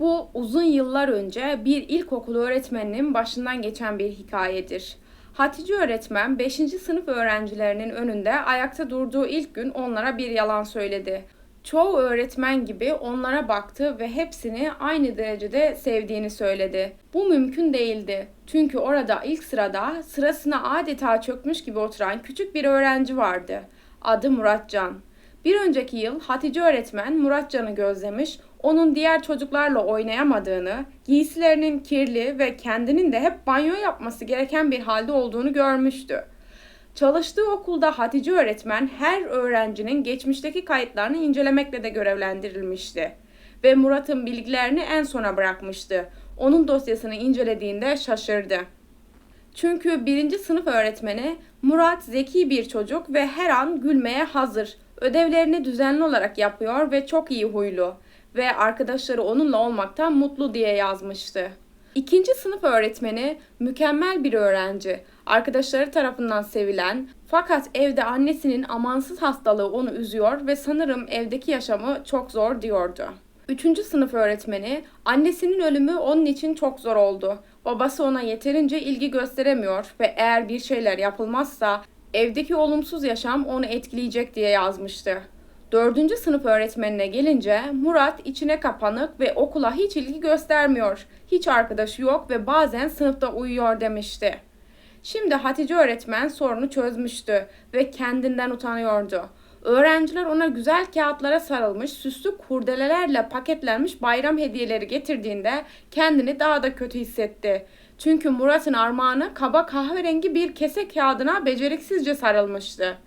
Bu uzun yıllar önce bir ilkokul öğretmeninin başından geçen bir hikayedir. Hatice öğretmen 5. sınıf öğrencilerinin önünde ayakta durduğu ilk gün onlara bir yalan söyledi. Çoğu öğretmen gibi onlara baktı ve hepsini aynı derecede sevdiğini söyledi. Bu mümkün değildi. Çünkü orada ilk sırada sırasına adeta çökmüş gibi oturan küçük bir öğrenci vardı. Adı Muratcan. Bir önceki yıl Hatice öğretmen Muratcan'ı gözlemiş, onun diğer çocuklarla oynayamadığını, giysilerinin kirli ve kendinin de hep banyo yapması gereken bir halde olduğunu görmüştü. Çalıştığı okulda Hatice öğretmen her öğrencinin geçmişteki kayıtlarını incelemekle de görevlendirilmişti. Ve Murat'ın bilgilerini en sona bırakmıştı. Onun dosyasını incelediğinde şaşırdı. Çünkü birinci sınıf öğretmeni Murat zeki bir çocuk ve her an gülmeye hazır. Ödevlerini düzenli olarak yapıyor ve çok iyi huylu ve arkadaşları onunla olmaktan mutlu diye yazmıştı. İkinci sınıf öğretmeni mükemmel bir öğrenci, arkadaşları tarafından sevilen fakat evde annesinin amansız hastalığı onu üzüyor ve sanırım evdeki yaşamı çok zor diyordu. Üçüncü sınıf öğretmeni annesinin ölümü onun için çok zor oldu. Babası ona yeterince ilgi gösteremiyor ve eğer bir şeyler yapılmazsa evdeki olumsuz yaşam onu etkileyecek diye yazmıştı. Dördüncü sınıf öğretmenine gelince Murat içine kapanık ve okula hiç ilgi göstermiyor. Hiç arkadaşı yok ve bazen sınıfta uyuyor demişti. Şimdi Hatice öğretmen sorunu çözmüştü ve kendinden utanıyordu. Öğrenciler ona güzel kağıtlara sarılmış süslü kurdelelerle paketlenmiş bayram hediyeleri getirdiğinde kendini daha da kötü hissetti. Çünkü Murat'ın armağanı kaba kahverengi bir kese kağıdına beceriksizce sarılmıştı.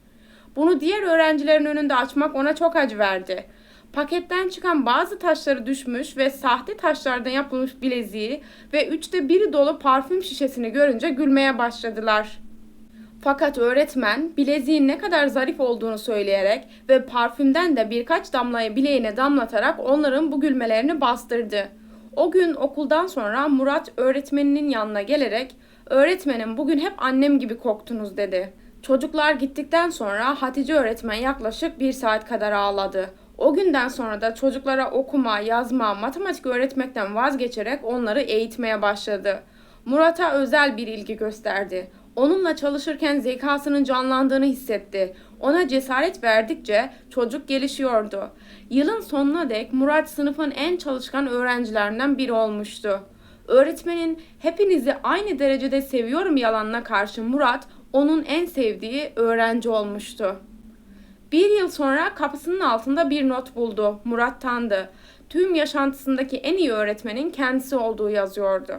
Bunu diğer öğrencilerin önünde açmak ona çok acı verdi. Paketten çıkan bazı taşları düşmüş ve sahte taşlardan yapılmış bileziği ve üçte biri dolu parfüm şişesini görünce gülmeye başladılar. Fakat öğretmen bileziğin ne kadar zarif olduğunu söyleyerek ve parfümden de birkaç damlayı bileğine damlatarak onların bu gülmelerini bastırdı. O gün okuldan sonra Murat öğretmeninin yanına gelerek "Öğretmenim bugün hep annem gibi koktunuz." dedi. Çocuklar gittikten sonra Hatice öğretmen yaklaşık bir saat kadar ağladı. O günden sonra da çocuklara okuma, yazma, matematik öğretmekten vazgeçerek onları eğitmeye başladı. Murat'a özel bir ilgi gösterdi. Onunla çalışırken zekasının canlandığını hissetti. Ona cesaret verdikçe çocuk gelişiyordu. Yılın sonuna dek Murat sınıfın en çalışkan öğrencilerinden biri olmuştu. Öğretmenin hepinizi aynı derecede seviyorum yalanına karşı Murat onun en sevdiği öğrenci olmuştu. Bir yıl sonra kapısının altında bir not buldu. Murat Tandı. Tüm yaşantısındaki en iyi öğretmenin kendisi olduğu yazıyordu.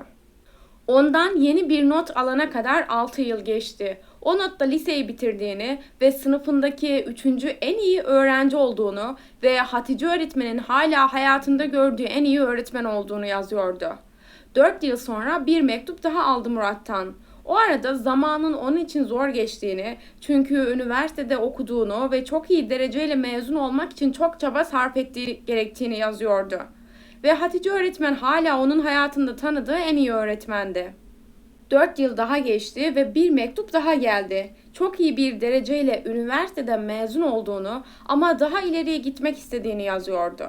Ondan yeni bir not alana kadar 6 yıl geçti. O notta liseyi bitirdiğini ve sınıfındaki üçüncü en iyi öğrenci olduğunu ve Hatice öğretmenin hala hayatında gördüğü en iyi öğretmen olduğunu yazıyordu. 4 yıl sonra bir mektup daha aldı Murat'tan. O arada zamanın onun için zor geçtiğini, çünkü üniversitede okuduğunu ve çok iyi dereceyle mezun olmak için çok çaba sarf ettiği gerektiğini yazıyordu. Ve Hatice öğretmen hala onun hayatında tanıdığı en iyi öğretmendi. Dört yıl daha geçti ve bir mektup daha geldi. Çok iyi bir dereceyle üniversiteden mezun olduğunu ama daha ileriye gitmek istediğini yazıyordu.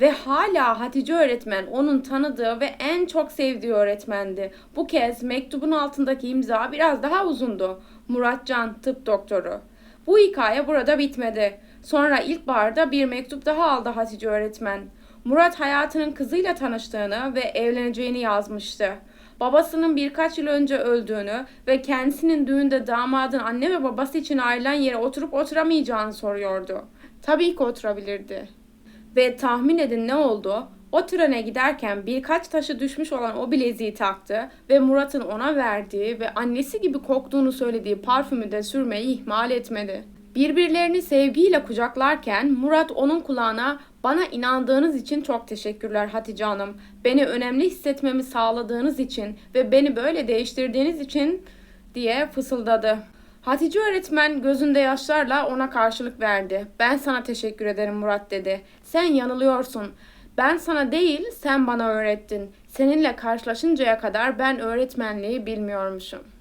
Ve hala Hatice öğretmen onun tanıdığı ve en çok sevdiği öğretmendi. Bu kez mektubun altındaki imza biraz daha uzundu. Muratcan tıp doktoru. Bu hikaye burada bitmedi. Sonra ilkbaharda bir mektup daha aldı Hatice öğretmen. Murat hayatının kızıyla tanıştığını ve evleneceğini yazmıştı. Babasının birkaç yıl önce öldüğünü ve kendisinin düğünde damadın anne ve babası için ayrılan yere oturup oturamayacağını soruyordu. Tabii ki oturabilirdi. Ve tahmin edin ne oldu? O trene giderken birkaç taşı düşmüş olan o bileziği taktı ve Murat'ın ona verdiği ve annesi gibi koktuğunu söylediği parfümü de sürmeyi ihmal etmedi. Birbirlerini sevgiyle kucaklarken Murat onun kulağına bana inandığınız için çok teşekkürler Hatice Hanım. Beni önemli hissetmemi sağladığınız için ve beni böyle değiştirdiğiniz için diye fısıldadı. Hatice öğretmen gözünde yaşlarla ona karşılık verdi. Ben sana teşekkür ederim Murat dedi. Sen yanılıyorsun. Ben sana değil sen bana öğrettin. Seninle karşılaşıncaya kadar ben öğretmenliği bilmiyormuşum.''